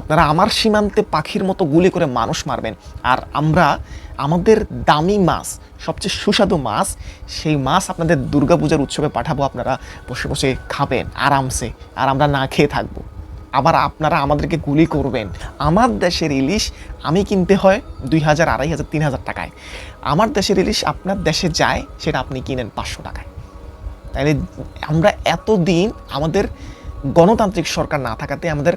আপনারা আমার সীমান্তে পাখির মতো গুলি করে মানুষ মারবেন। আর আমরা আমাদের দামি মাছ, সবচেয়ে সুস্বাদু মাছ, সেই মাছ আপনাদের দুর্গাপূজার উৎসবে পাঠাবো, আপনারা বসে বসে খাবেন আরামসে, আর আমরা না খেয়ে থাকব। আবার আপনারা আমাদেরকে গুলি করবেন। আমার দেশের ইলিশ আমি কিনতে হয় দুই হাজার, আড়াই হাজার, তিন হাজার টাকায়। আমার দেশের ইলিশ আপনার দেশে যায়, সেটা আপনি কিনেন পাঁচশো টাকায়। তাহলে আমরা এতদিন আমাদের গণতান্ত্রিক সরকার না থাকাতে আমাদের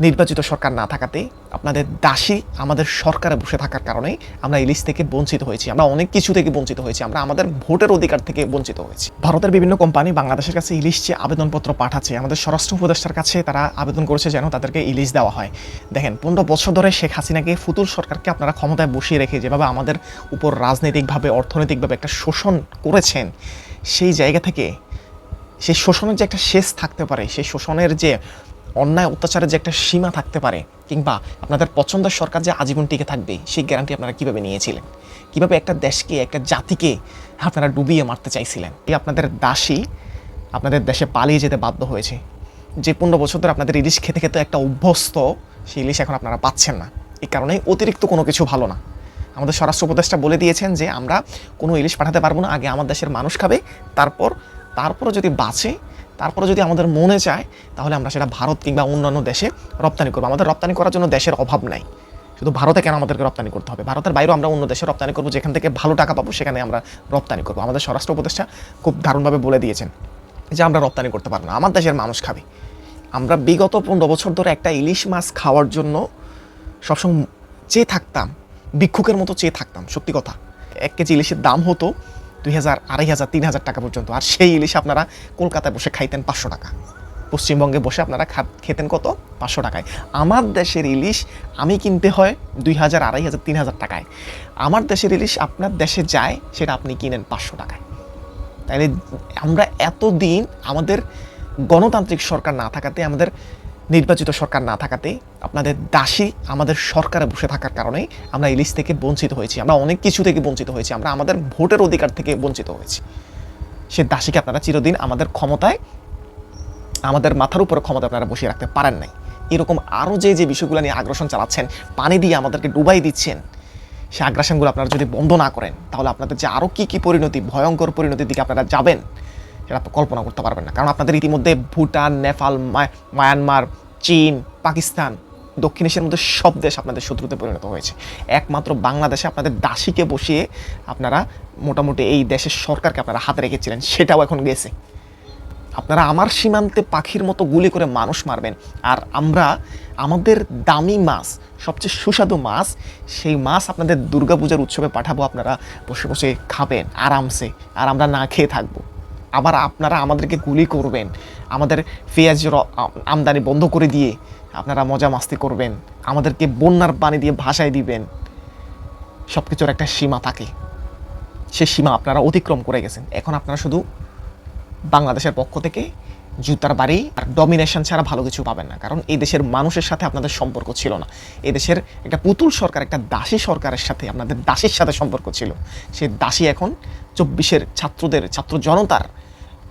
নির্বাচিত সরকার না থাকাতে আপনাদের দাসী আমাদের সরকারে বসে থাকার কারণে আমরা ইলিশ থেকে বঞ্চিত হয়েছি। আমরা অনেক কিছু থেকে বঞ্চিত হয়েছি। আমরা আমাদের ভোটের অধিকার থেকে বঞ্চিত হয়েছি। ভারতের বিভিন্ন কোম্পানি বাংলাদেশের কাছে ইলিশ চেয়ে আবেদনপত্র পাঠাচ্ছে। আমাদের স্বরাষ্ট্র উপদেষ্টার কাছে তারা আবেদন করেছে যেন তাদেরকে ইলিশ দেওয়া হয়। দেখেন, পনেরো বছর ধরে শেখ হাসিনাকে ফুতুল সরকারকে আপনারা ক্ষমতায় বসিয়ে রেখে যেভাবে আমাদের উপর রাজনৈতিকভাবে, অর্থনৈতিকভাবে একটা শোষণ করেছেন, সেই জায়গা থেকে, সেই শোষণের যে একটা শেষ থাকতে পারে, সেই শোষণের যে অন্যায়, অত্যাচারের যে একটা সীমা থাকতে পারে, কিংবা আপনাদের পছন্দের সরকার যে আজীবন টিকে থাকবে, সেই গ্যারান্টি আপনারা কীভাবে নিয়েছিলেন? কীভাবে একটা দেশকে, একটা জাতিকে আপনারা ডুবিয়ে মারতে চাইছিলেন? এই আপনাদের দাসী আপনাদের দেশে পালিয়ে যেতে বাধ্য হয়েছে। যে পনেরো বছর ধরে আপনাদের ইলিশ খেতে খেতে একটা অভ্যস্ত, সেই ইলিশ এখন আপনারা পাচ্ছেন না। এই কারণে অতিরিক্ত কোনো কিছু ভালো না। আমাদের স্বরাষ্ট্র উপদেষ্টা বলে দিয়েছেন যে, আমরা কোনো ইলিশ পাঠাতে পারব না, আগে আমার দেশের মানুষ খাবে, তারপর তারপরে যদি বাঁচে তারপরে যদি আমাদের মনে চায়, তাহলে আমরা সেটা ভারত কিংবা অন্যান্য দেশে রপ্তানি করব। আমাদের রপ্তানি করার জন্য দেশের অভাব নাই। শুধু ভারতে কেন আমাদেরকে রপ্তানি করতে হবে? ভারতের বাইরেও আমরা অন্য দেশে রপ্তানি করব, যেখান থেকে ভালো টাকা পাবো, সেখানে আমরা রপ্তানি করব। আমাদের স্বরাষ্ট্র উপদেষ্টা খুব দারুণভাবে বলে দিয়েছেন যে আমরা রপ্তানি করতে পারব না। আমার দেশের মানুষ খাবে। আমরা বিগত পনেরো বছর ধরে একটা ইলিশ মাছ খাওয়ার জন্য সবসময় চেয়ে থাকতাম, ভিক্ষুকের মতো চেয়ে থাকতাম। সত্যি কথা, এক কেজি ইলিশের দাম হতো দুই হাজার, আড়াই হাজার, তিন হাজার টাকা পর্যন্ত। আর সেই ইলিশ আপনারা কলকাতায় বসে খাইতেন পাঁচশো টাকা। পশ্চিমবঙ্গে বসে আপনারা খেতেন কত? পাঁচশো টাকায়। আমার দেশের ইলিশ আমি কিনতে হয় দুই হাজার, আড়াই হাজার, তিন হাজার টাকায়। আমার দেশের ইলিশ আপনার দেশে যায়, সেটা আপনি কিনেন পাঁচশো টাকায়। তাইলে আমরা এতদিন আমাদের গণতান্ত্রিক সরকার না থাকাতে আমাদের নির্বাচিত সরকার না থাকাতে আপনাদের দাসী আমাদের সরকারে বসে থাকার কারণে আমরা ইলিশ থেকে বঞ্চিত হয়েছি। আমরা অনেক কিছু থেকে বঞ্চিত হয়েছি। আমরা আমাদের ভোটের অধিকার থেকে বঞ্চিত হয়েছি। সে দাসীকে আপনারা চিরদিন আমাদের ক্ষমতায়, আমাদের মাথার উপরে ক্ষমতা আপনারা বসিয়ে রাখতে পারেন নাই। এরকম আরও যে যে বিষয়গুলো নিয়ে আগ্রাসন চালাচ্ছেন, পানি দিয়ে আমাদেরকে ডুবাই দিচ্ছেন, সে আগ্রাসনগুলো আপনারা যদি বন্ধ না করেন, তাহলে আপনাদের যে আরও কী কী পরিণতি, ভয়ঙ্কর পরিণতির দিকে আপনারা যাবেন? সেটা আপনি কল্পনা করতে পারবেন না। কারণ আপনাদের ইতিমধ্যে ভুটান, নেপাল মায়- মায়ানমার, চীন, পাকিস্তান, দক্ষিণ এশিয়ার মধ্যে সব দেশ আপনাদের শত্রুতে পরিণত হয়েছে। একমাত্র বাংলাদেশে আপনাদের দাসীকে বসিয়ে আপনারা মোটামুটি এই দেশের সরকারকে আপনারা হাতে রেখেছিলেন, সেটাও এখন গেছে। আপনারা আমার সীমান্তে পাখির মতো গুলি করে মানুষ মারবেন। আর আমরা, আমাদের দামি মাছ, সবচেয়ে সুস্বাদু মাছ, সেই মাছ আপনাদের দুর্গাপূজার উৎসবে পাঠাবো, আপনারা বসে বসে খাবেন, আরামসে। আর আমরা না খেয়ে থাকব। আবার আপনারা আমাদেরকে গুলি করবেন। আমাদের পেঁয়াজ আমদানি বন্ধ করে দিয়ে আপনারা মজা মাস্তি করবেন। আমাদেরকে বন্যার পানি দিয়ে ভাসায় দিবেন। সব কিছুর একটা সীমা থাকে। সে সীমা আপনারা অতিক্রম করে গেছেন। এখন আপনারা শুধু বাংলাদেশের পক্ষ থেকে জুতার বাড়ি আর ডমিনেশন ছাড়া ভালো কিছু পাবেন না। কারণ এই দেশের মানুষের সাথে আপনাদের সম্পর্ক ছিল না। এই দেশের একটা পুতুল সরকার, একটা দাসী সরকারের সাথে আপনাদের দাসীর সাথে সম্পর্ক ছিল। সে দাসী এখন চব্বিশের ছাত্রদের, ছাত্র জনতার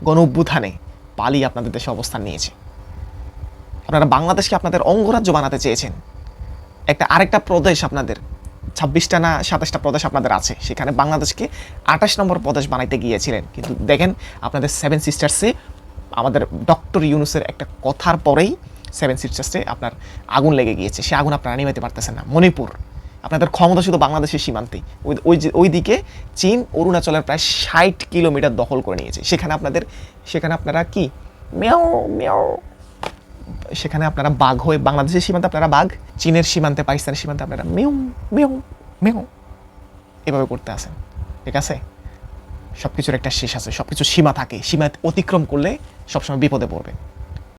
গণ অভ্যুত্থানে পালিয়ে আপনাদের দেশে অবস্থান নিয়েছে। আপনারা বাংলাদেশকে আপনাদের অঙ্গরাজ্য বানাতে চেয়েছেন। একটা আরেকটা প্রদেশ আপনাদের, ছাব্বিশটা না সাতাশটা প্রদেশ আপনাদের আছে। সেখানে বাংলাদেশকে আঠাশ নম্বর প্রদেশ বানাইতে গিয়েছিলেন। কিন্তু দেখেন, আপনাদের সেভেন সিস্টার্সে আমাদের ডক্টর ইউনুসের একটা কথার পরেই সেভেন সিস্টার্সে আপনার আগুন লেগে গিয়েছে। সে আগুন আপনারা নিভাইতে পারতেছেন না। মণিপুর আপনাদের ক্ষমতা শুধু বাংলাদেশের সীমান্তে ওই ওই দিকে চীন অরুণাচলের প্রায় ষাট কিলোমিটার দখল করে নিয়েছে। সেখানে আপনাদের সেখানে আপনারা কি? মেও মেও সেখানে আপনারা বাঘ হয়ে বাংলাদেশের সীমান্তে আপনারা বাঘ, চীনের সীমান্তে, পাকিস্তানের সীমান্তে আপনারা মেউ মেউ মেউ এভাবে করতে আসেন ঠিক আছে? সব কিছুর একটা শেষ আছে। সব কিছুর সীমা থাকে। সীমা অতিক্রম করলে সবসময় বিপদে পড়বে